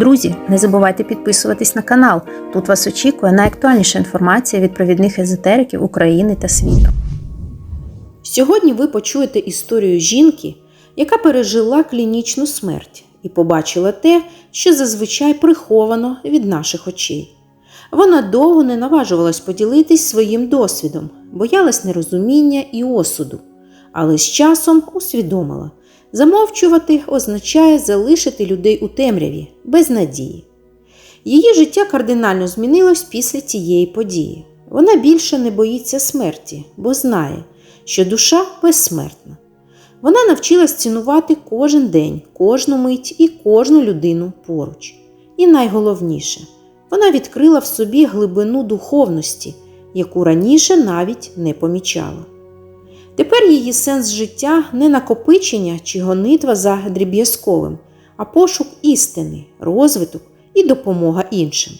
Друзі, не забувайте підписуватись на канал. Тут вас очікує найактуальніша інформація від провідних езотериків України та світу. Сьогодні ви почуєте історію жінки, яка пережила клінічну смерть і побачила те, що зазвичай приховано від наших очей. Вона довго не наважувалась поділитись своїм досвідом, боялась нерозуміння і осуду, але з часом усвідомила, замовчувати означає залишити людей у темряві, без надії. Її життя кардинально змінилось після цієї події. Вона більше не боїться смерті, бо знає, що душа безсмертна. Вона навчилась цінувати кожен день, кожну мить і кожну людину поруч. І найголовніше, вона відкрила в собі глибину духовності, яку раніше навіть не помічала. Тепер її сенс життя не накопичення чи гонитва за дріб'язковим, а пошук істини, розвиток і допомога іншим.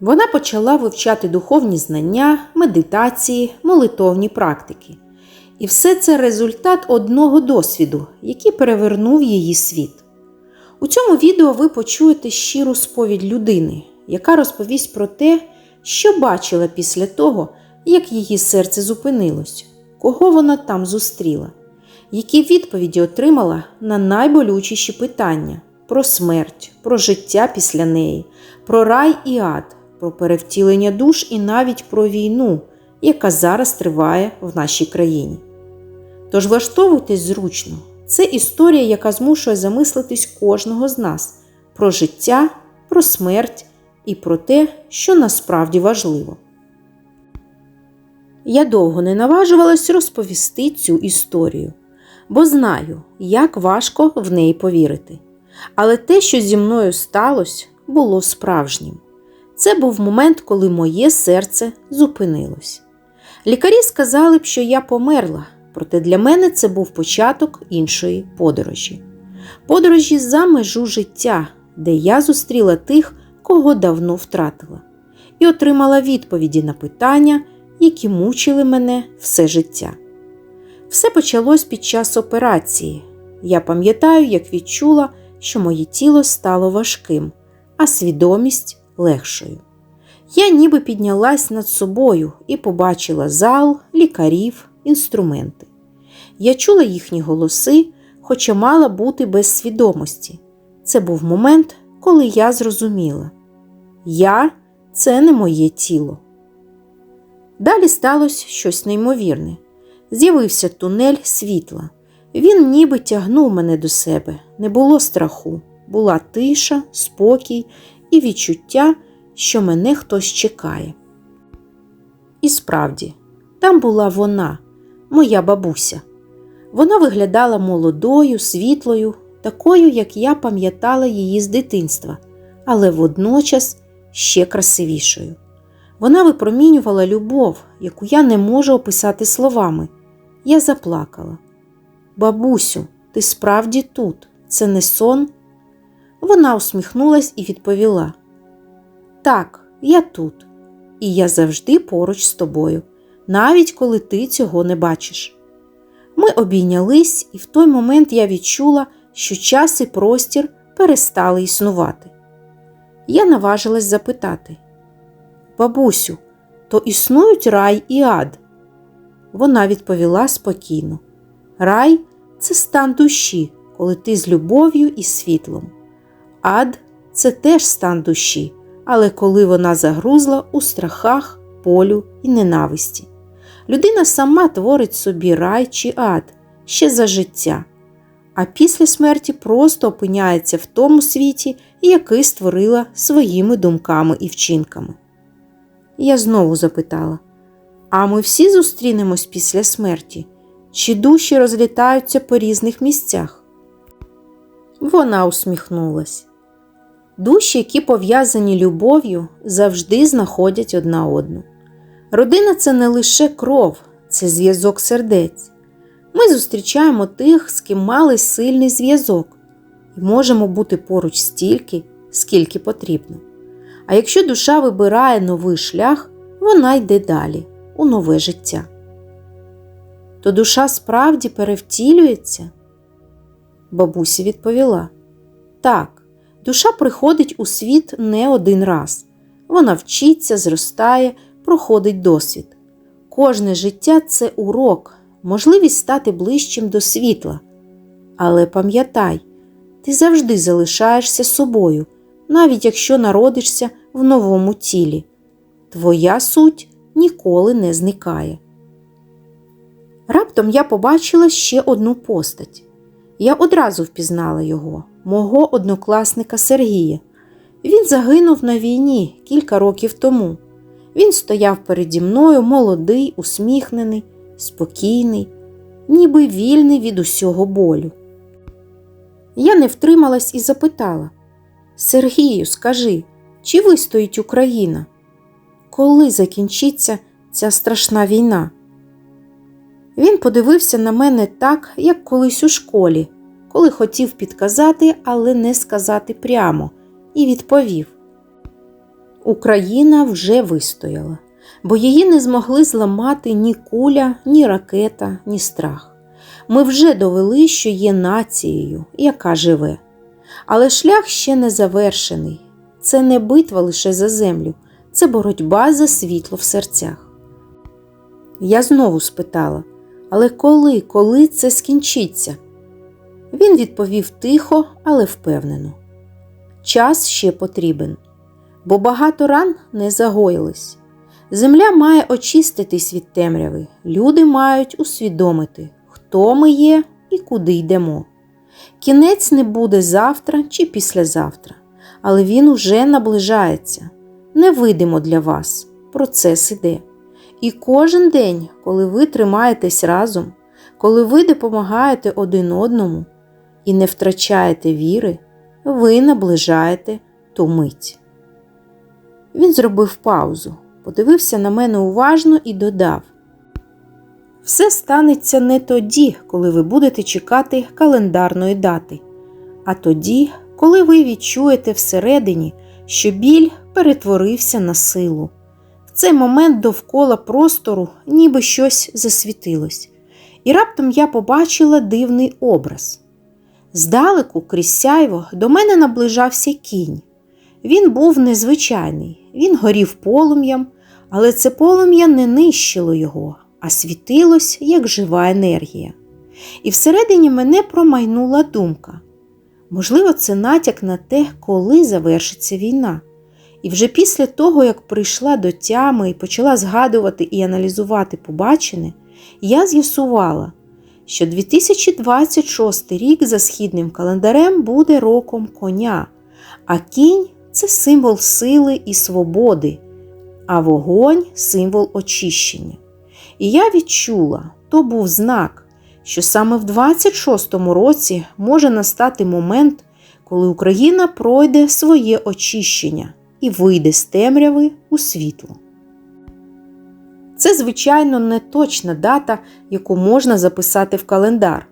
Вона почала вивчати духовні знання, медитації, молитовні практики. І все це результат одного досвіду, який перевернув її світ. У цьому відео ви почуєте щиру сповідь людини, яка розповість про те, що бачила після того, як її серце зупинилось, кого вона там зустріла, які відповіді отримала на найболючіші питання про смерть, про життя після неї, про рай і ад, про перевтілення душ і навіть про війну, яка зараз триває в нашій країні. Тож влаштовуйтесь зручно. Це історія, яка змушує замислитись кожного з нас про життя, про смерть і про те, що насправді важливо. Я довго не наважувалась розповісти цю історію, бо знаю, як важко в неї повірити. Але те, що зі мною сталося, було справжнім. Це був момент, коли моє серце зупинилось. Лікарі сказали б, що я померла, проте для мене це був початок іншої подорожі. Подорожі за межу життя, де я зустріла тих, кого давно втратила, і отримала відповіді на питання, які мучили мене все життя. Все почалось під час операції. Я пам'ятаю, як відчула, що моє тіло стало важким, а свідомість легшою. Я ніби піднялась над собою і побачила зал, лікарів, інструменти. Я чула їхні голоси, хоча мала бути без свідомості. Це був момент, коли я зрозуміла я це не моє тіло. Далі сталося щось неймовірне. З'явився тунель світла. Він ніби тягнув мене до себе, не було страху, була тиша, спокій і відчуття, що мене хтось чекає. І справді, там була вона, моя бабуся. Вона виглядала молодою, світлою, такою, як я пам'ятала її з дитинства, але водночас ще красивішою. Вона випромінювала любов, яку я не можу описати словами. Я заплакала. Бабусю, ти справді тут, це не сон? Вона усміхнулась і відповіла: Так, я тут, і я завжди поруч з тобою, навіть коли ти цього не бачиш. Ми обійнялись, і в той момент я відчула, що час і простір перестали існувати. Я наважилась запитати: Бабусю, то існують рай і ад? Вона відповіла спокійно: Рай це стан душі, коли ти з любов'ю і світлом. Ад це теж стан душі, але коли вона загрузла у страхах, полю і ненависті. Людина сама творить собі рай чи ад ще за життя, а після смерті просто опиняється в тому світі, який створила своїми думками і вчинками. Я знову запитала: а ми всі зустрінемось після смерті? Чи душі розлітаються по різних місцях? Вона усміхнулась. Душі, які пов'язані любов'ю, завжди знаходять одна одну. Родина це не лише кров, це зв'язок сердець. Ми зустрічаємо тих, з ким мали сильний зв'язок, і можемо бути поруч стільки, скільки потрібно. А якщо душа вибирає новий шлях, вона йде далі, у нове життя. То душа справді перевтілюється? Бабуся відповіла: Так, Душа приходить у світ не один раз. Вона вчиться, зростає, проходить досвід. Кожне життя це урок, можливість стати ближчим до світла. Але пам'ятай, ти завжди залишаєшся собою, навіть якщо народишся в новому тілі. Твоя суть ніколи не зникає. Раптом я побачила ще одну постать. Я одразу впізнала його, мого однокласника Сергія. Він загинув на війні кілька років тому. Він стояв переді мною молодий, усміхнений, спокійний, ніби вільний від усього болю. Я не втрималась і запитала Сергію, скажи, чи вистоїть Україна? Коли закінчиться ця страшна війна? Він подивився на мене так, як колись у школі, коли хотів підказати, але не сказати прямо, і відповів: Україна вже вистояла, бо її не змогли зламати ні куля, ні ракета, ні страх. Ми вже довели, що є нацією, яка живе. Але шлях ще не завершений. Це не битва лише за землю, це боротьба за світло в серцях. Я знову спитала, але коли, коли це скінчиться? Він відповів тихо, але впевнено. Час ще потрібен, бо багато ран не загоїлись. Земля має очиститись від темряви, люди мають усвідомити, хто ми є і куди йдемо. Кінець не буде завтра чи післязавтра, але він уже наближається. Невидимо для вас, процес іде. І кожен день, коли ви тримаєтесь разом, коли ви допомагаєте один одному і не втрачаєте віри, ви наближаєте ту мить. Він зробив паузу, подивився на мене уважно і додав: Все станеться не тоді, коли ви будете чекати календарної дати, а тоді, коли ви відчуєте всередині, що біль перетворився на силу. В цей момент довкола простору ніби щось засвітилось, і раптом я побачила дивний образ. Здалеку, крізь сяйво, до мене наближався кінь. Він був незвичайний, він горів полум'ям, але це полум'я не нищило його, а світилось, як жива енергія. І всередині мене промайнула думка. Можливо, це натяк на те, коли завершиться війна. І вже після того, як прийшла до тями і почала згадувати і аналізувати побачене, я з'ясувала, що 2026 рік за східним календарем буде роком коня, а кінь це символ сили і свободи, а вогонь символ очищення. І я відчула, то був знак, що саме в 26-му році може настати момент, коли Україна пройде своє очищення і вийде з темряви у світло. Це, звичайно, не точна дата, яку можна записати в календар,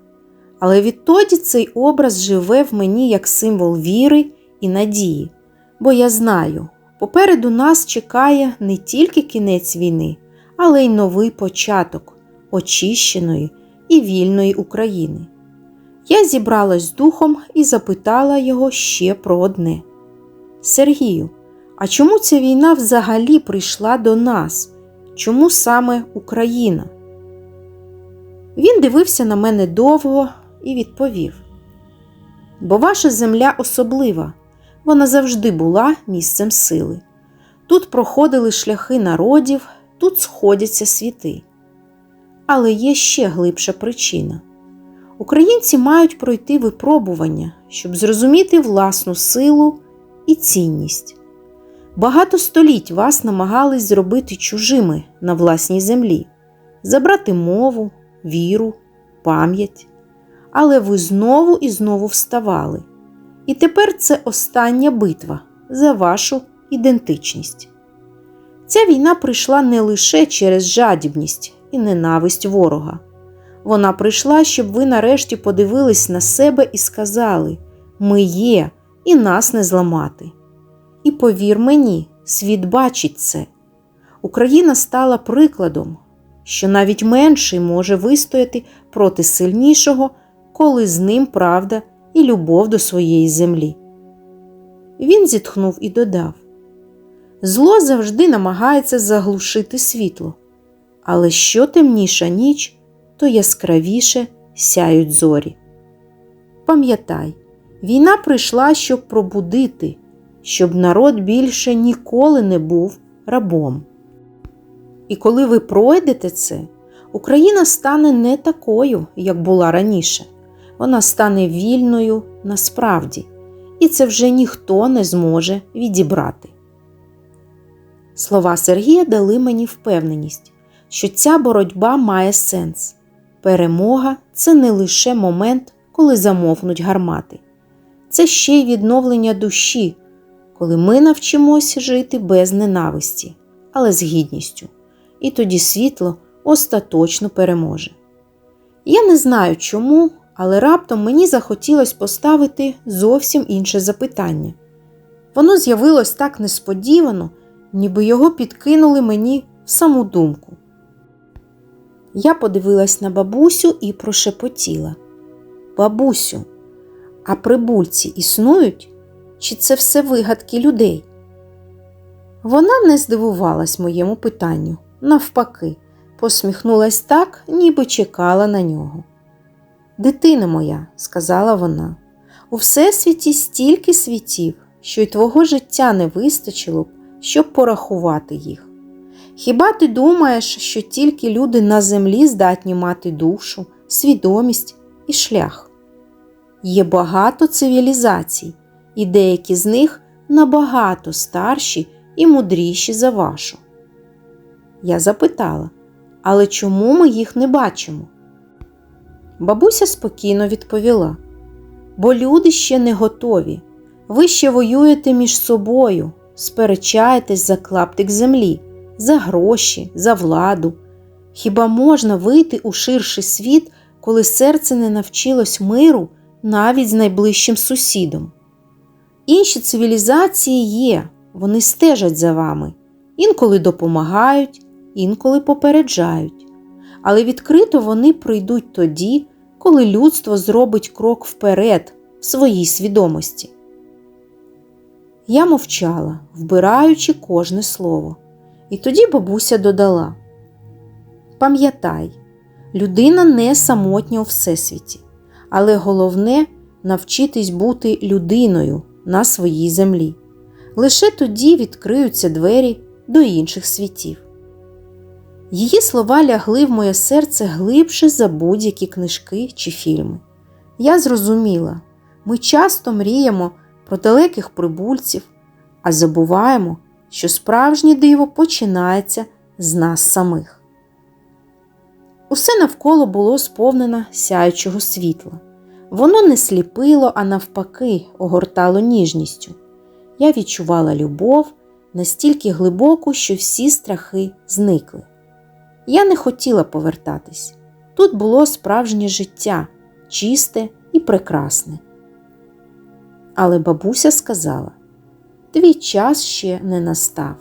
але відтоді цей образ живе в мені як символ віри і надії, бо я знаю, попереду нас чекає не тільки кінець війни, але й новий початок очищеної і вільної України. Я зібралась з духом і запитала його ще про одне: Сергію, а чому ця війна взагалі прийшла до нас? Чому саме Україна? Він дивився на мене довго і відповів: Бо ваша земля особлива, вона завжди була місцем сили. Тут проходили шляхи народів, тут сходяться світи. Але є ще глибша причина. Українці мають пройти випробування, щоб зрозуміти власну силу і цінність. Багато століть вас намагались зробити чужими на власній землі, забрати мову, віру, пам'ять. Але ви знову і знову вставали. І тепер це остання битва за вашу ідентичність. Ця війна прийшла не лише через жадібність і ненависть ворога. Вона прийшла, щоб ви нарешті подивились на себе і сказали: Ми є, і нас не зламати. І повір мені, світ бачить це. Україна стала прикладом, що навіть менший може вистояти проти сильнішого, коли з ним правда і любов до своєї землі. він зітхнув і додав: Зло завжди намагається заглушити світло, але що темніша ніч, то яскравіше сяють зорі. Пам'ятай, війна прийшла, щоб пробудити, щоб народ більше ніколи не був рабом. І коли ви пройдете це, Україна стане не такою, як була раніше. Вона стане вільною насправді, і це вже ніхто не зможе відібрати. Слова Сергія дали мені впевненість, що ця боротьба має сенс. Перемога це не лише момент, коли замовкнуть гармати, це ще й відновлення душі, коли ми навчимося жити без ненависті, але з гідністю. І тоді світло остаточно переможе. Я не знаю чому, але раптом мені захотілося поставити зовсім інше запитання. Воно з'явилось так несподівано, ніби його підкинули мені в саму думку. Я подивилась на бабусю і прошепотіла. Бабусю, а прибульці існують? Чи це все вигадки людей? Вона не здивувалась моєму питанню, навпаки, посміхнулась так, ніби чекала на нього. Дитина моя, сказала вона, у всесвіті стільки світів, що й твого життя не вистачило б, щоб порахувати їх. Хіба ти думаєш, що тільки люди на землі здатні мати душу, свідомість і шлях? Є багато цивілізацій, і деякі з них набагато старші і мудріші за вашу. Я запитала, але чому ми їх не бачимо? Бабуся спокійно відповіла: бо люди ще не готові. Ви ще воюєте між собою, сперечаєтесь за клаптик землі, за гроші, за владу. Хіба можна вийти у ширший світ, коли серце не навчилось миру навіть з найближчим сусідом? Інші цивілізації є, вони стежать за вами, інколи допомагають, інколи попереджають. Але відкрито вони прийдуть тоді, коли людство зробить крок вперед в своїй свідомості. Я мовчала, вбираючи кожне слово. І тоді бабуся додала: Пам'ятай, людина не самотня у всесвіті, але головне навчитись бути людиною на своїй землі. Лише тоді відкриються двері до інших світів. Її слова лягли в моє серце глибше за будь-які книжки чи фільми. Я зрозуміла, ми часто мріємо про далеких прибульців, а забуваємо, що справжнє диво починається з нас самих. Усе навколо було сповнено сяючого світла. Воно не сліпило, а навпаки, огортало ніжністю. Я відчувала любов настільки глибоку, що всі страхи зникли. Я не хотіла повертатись. Тут було справжнє життя, чисте і прекрасне. Але бабуся сказала: Твій час ще не настав.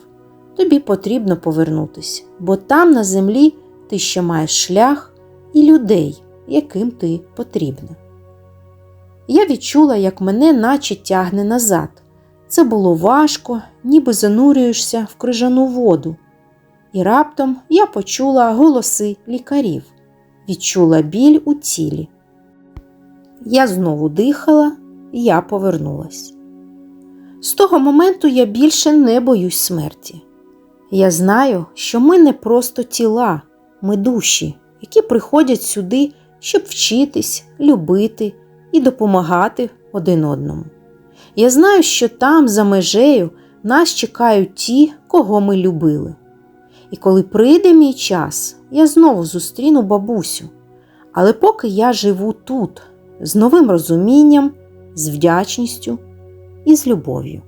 Тобі потрібно повернутися, бо там на землі ти ще маєш шлях і людей, яким ти потрібна. Я відчула, як мене наче тягне назад. Це було важко, ніби занурюєшся в крижану воду. І раптом я почула голоси лікарів, відчула біль у тілі. Я знову дихала, я повернулась. З того моменту я більше не боюсь смерті. Я знаю, що ми не просто тіла, ми душі, які приходять сюди, щоб вчитись, любити і допомагати один одному. Я знаю, що там, за межею, нас чекають ті, кого ми любили. І коли прийде мій час, я знову зустріну бабусю. Але поки я живу тут, з новим розумінням, з вдячністю і з любов'ю.